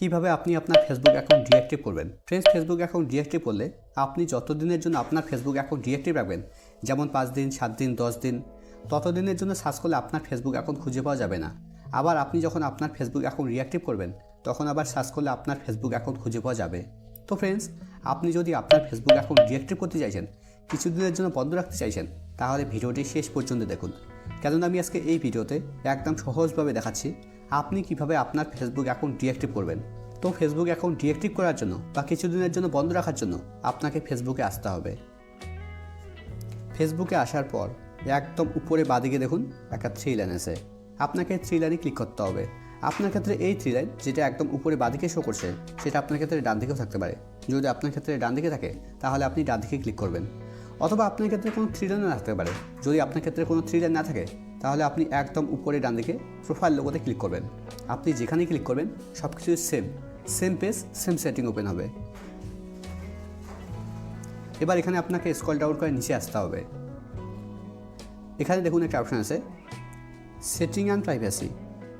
কীভাবে আপনি আপনার ফেসবুক অ্যাকাউন্ট ডিঅ্যাক্টিভ করবেন? ফ্রেন্ডস ফেসবুক অ্যাকাউন্ট ডিঅ্যাক্টিভ করলে আপনি যত দিনের জন্য আপনার ফেসবুক অ্যাকাউন্ট ডিঅ্যাক্টিভ রাখবেন, যেমন পাঁচ দিন, সাত দিন, দশ দিন, ততদিনের জন্য সার্চ করলে আপনার ফেসবুক অ্যাকাউন্ট খুঁজে পাওয়া যাবে না। আবার আপনি যখন আপনার ফেসবুক অ্যাকাউন্ট রিঅ্যাক্টিভ করবেন, তখন আবার সার্চ করলে আপনার ফেসবুক অ্যাকাউন্ট খুঁজে পাওয়া যাবে। তো ফ্রেন্ডস আপনি যদি আপনার ফেসবুক অ্যাকাউন্ট ডিঅ্যাক্টিভ করতে চাইছেন, কিছুদিনের জন্য বন্ধ রাখতে চাইছেন, তাহলে ভিডিওটি শেষ পর্যন্ত দেখুন। কেননা আমি আজকে এই ভিডিওতে একদম সহজভাবে দেখাচ্ছি আপনি কীভাবে আপনার ফেসবুক অ্যাকাউন্ট ডিঅ্যাক্টিভ করবেন? তো ফেসবুক অ্যাকাউন্ট ডিঅ্যাক্টিভ করার জন্য বা কিছুদিনের জন্য বন্ধ রাখার জন্য আপনাকে ফেসবুকে আসতে হবে। ফেসবুকে আসার পর একদম উপরে বাদিকে দেখুন একটা থ্রি লাইন আছে। আপনাকে থ্রি লাইনে ক্লিক করতে হবে। আপনার ক্ষেত্রে এই থ্রি লাইন যেটা একদম উপরে বাদিকে শো করছে, সেটা আপনার ক্ষেত্রে ডান দিকেও থাকতে পারে। যদি আপনার ক্ষেত্রে ডান দিকে থাকে, তাহলে আপনি ডান দিকে ক্লিক করবেন। অথবা আপনার ক্ষেত্রে কোনো থ্রি লাইন না থাকতে পারে। যদি আপনার ক্ষেত্রে কোনো থ্রি লাইন না থাকে তাহলে আপনি একদম উপরে ডান দিকে প্রোফাইল লোগোতে ক্লিক করবেন। আপনি যেখানে ক্লিক করবেন সব কিছু same same page same setting open হবে। এবার এখানে আপনাকে স্কল ডাউন করে নিচে আসতে হবে। এখানে দেখুন একটা অপশন আছে সেটিং অ্যান্ড প্রাইভেসি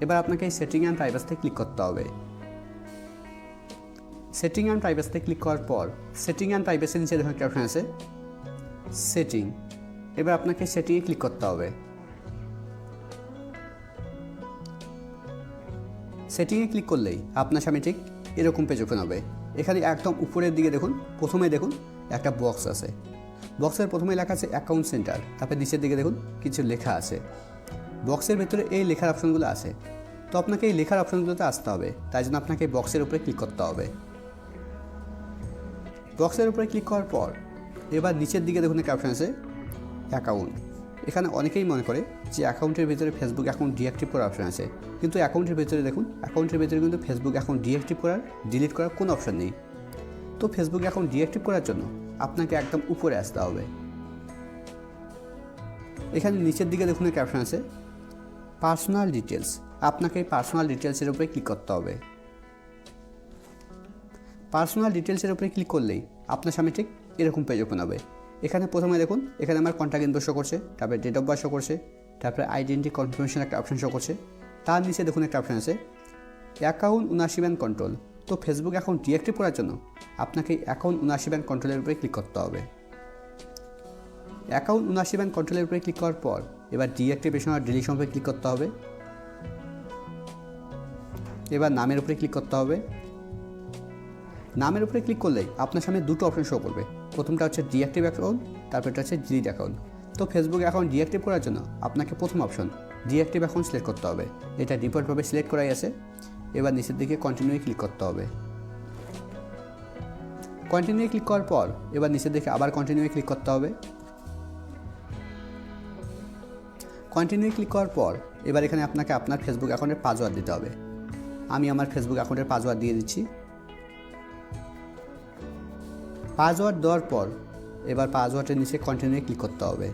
এবার আপনাকে এই সেটিং অ্যান্ড প্রাইভেসিতে ক্লিক করতে হবে। সেটিং অ্যান্ড প্রাইভেসিতে ক্লিক করার পর সেটিং অ্যান্ড প্রাইভেসির নিচে দেখুন একটা অপশন আছে সেটিং এবার আপনাকে সেটিংয়ে ক্লিক করতে হবে। সেটিংয়ে ক্লিক করলেই আপনার সামনে ঠিক এরকম পেজ ওপেন হবে। এখানে একদম উপরের দিকে দেখুন, প্রথমে দেখুন একটা বক্স আছে। বক্সের প্রথমে লেখা আছে অ্যাকাউন্ট সেন্টার তারপরে নিচের দিকে দেখুন কিছু লেখা আছে। বক্সের ভেতরে এই লেখার অপশনগুলো আছে। তো আপনাকে এই লেখার অপশনগুলোতে আসতে হবে, তাই জন্য আপনাকে বক্সের উপরে ক্লিক করতে হবে। বক্সের উপরে ক্লিক করার পর, এবার নিচের দিকে দেখুন একটা অপশন আছে অ্যাকাউন্ট এখানে অনেকেই মনে করে যে অ্যাকাউন্টের ভিতরে ফেসবুক অ্যাকাউন্ট ডিঅ্যাক্টিভ করার অপশন আছে। কিন্তু অ্যাকাউন্টের ভিতরে দেখুন, অ্যাকাউন্টের ভিতরে কিন্তু ফেসবুক অ্যাকাউন্ট ডিঅ্যাক্টিভ করার ডিলিট করার কোনো অপশন নেই। তো ফেসবুক অ্যাকাউন্ট ডিঅ্যাক্টিভ করার জন্য আপনাকে একদম উপরে আসতে হবে। এখানে নিচের দিকে দেখুন একটা অপশন আছে পার্সোনাল ডিটেলস আপনাকে পার্সোনাল ডিটেলসের উপরে ক্লিক করতে হবে। পার্সোনাল ডিটেলসের উপরে ক্লিক করলেই আপনার সামনে ঠিক এরকম পেজ ওপেন হবে। এখানে প্রথমে দেখুন, এখানে আমার কন্ট্যাক্ট ইনফো শো করছে, তারপরে ডেট অফ বার্থ শো করছে, তারপরে আইডেন্টি কনফার্মেশন একটা অপশন শো করছে, তার নিচে দেখুন একটা অপশন আছে অ্যাকাউন্ট উনাশি ব্যান্ড কন্ট্রোল তো ফেসবুক অ্যাকাউন্ট ডিঅ্যাক্টিভ করার জন্য আপনাকে অ্যাকাউন্ট উনাশি ব্যান্ড কন্ট্রোলের উপরে ক্লিক করতে হবে। অ্যাকাউন্ট উনাশি ব্যান্ড কন্ট্রোলের উপরে ক্লিক করার পর এবার ডিঅ্যাক্টিভেশন আর ডিলিশন উপরে ক্লিক করতে হবে। এবার নামের উপরে ক্লিক করতে হবে। নামের উপরে ক্লিক করলেই আপনার সামনে দুটো অপশন শো করবে। প্রথমটা হচ্ছে ডিঅ্যাক্টিভ অ্যাকাউন্ট তারপরটা হচ্ছে ডিলিট অ্যাকাউন্ট তো ফেসবুক অ্যাকাউন্ট ডিঅ্যাক্টিভ করার জন্য আপনাকে প্রথম অপশন ডিঅ্যাক্টিভ অ্যাকাউন্ট সিলেক্ট করতে হবে। এটা ডিফল্টভাবে সিলেক্ট করাই আছে। এবার নিচের দিকে কন্টিনিউ ক্লিক করতে হবে। কন্টিনিউ ক্লিক করার পর এবার নিচের দিকে আবার কন্টিনিউ ক্লিক করতে হবে। কন্টিনিউ ক্লিক করার পর এবার এখানে আপনাকে আপনার ফেসবুক অ্যাকাউন্টের পাসওয়ার্ড দিতে হবে। আমি আমার ফেসবুক অ্যাকাউন্টের পাসওয়ার্ড দিয়ে দিচ্ছি। পাসওয়ার্ড দেওয়ার পর এবার পাসওয়ার্ডের নিচে কন্টিনিউ ক্লিক করতে হবে।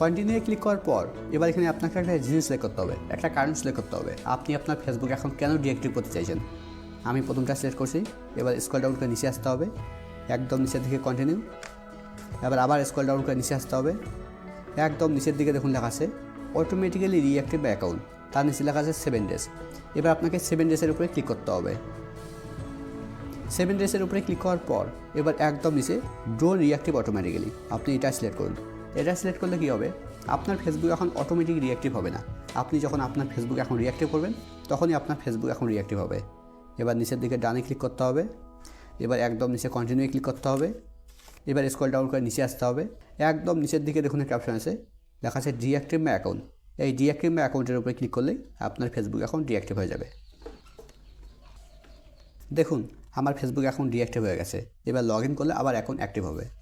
কন্টিনিউ ক্লিক করার পর এবার এখানে আপনাকে একটা জিনিস সিলেক্ট করতে হবে, একটা কারণ সিলেক্ট করতে হবে। আপনি আপনার ফেসবুক অ্যাকাউন্ট কেন ডিঅ্যাক্টিভ করতে চাইছেন? আমি প্রথমটা সিলেক্ট করছি, এবার স্কল ডাউন করে নিচে আসতে হবে, একদম নিচের দিকে কন্টিনিউ এবার আবার স্কল ডাউন করে নিচে আসতে হবে, একদম নিচের দিকে দেখুন লেখা আছে অটোমেটিক্যালি রিঅ্যাক্টিভ অ্যাকাউন্ট তার নিচে লেখা আছে সেভেন ডেজ এবার আপনাকে সেভেন ডেজের উপরে ক্লিক করতে হবে। সেভেন ডেজের উপরে ক্লিক করার পর, এবার একদম নিচে ড্রো রিয়াক্টিভ অটোমেটিক্যালি আপনি এটা সিলেক্ট করুন। এটা সিলেক্ট করলে কী হবে? আপনার ফেসবুক এখন অটোমেটিক রিয়াক্টিভ হবে না। আপনি যখন আপনার ফেসবুক এখন রিয়াক্টিভ করবেন, তখনই আপনার ফেসবুক এখন রিঅ্যাক্টিভ হবে। এবার নিচের দিকে ডানে ক্লিক করতে হবে। এবার একদম নিচে কন্টিনিউ ক্লিক করতে হবে। এবার স্ক্রল ডাউন করে নিচে আসতে হবে। একদম নিচের দিকে দেখুন একটা অপশন আছে। লেখা আছে ডিঅ্যাক্টিভ মাই অ্যাকাউন্ট এই ডিঅ্যাক্টিভ মাই অ্যাকাউন্টের উপরে ক্লিক করলেই আপনার ফেসবুক অ্যাকাউন্ট ডিঅ্যাক্টিভ হয়ে যাবে। দেখুন আমার ফেসবুক অ্যাকাউন্ট ডিঅ্যাক্টিভ হয়ে গেছে। এবার লগ ইন করলে আবার অ্যাকাউন্ট অ্যাক্টিভ হবে।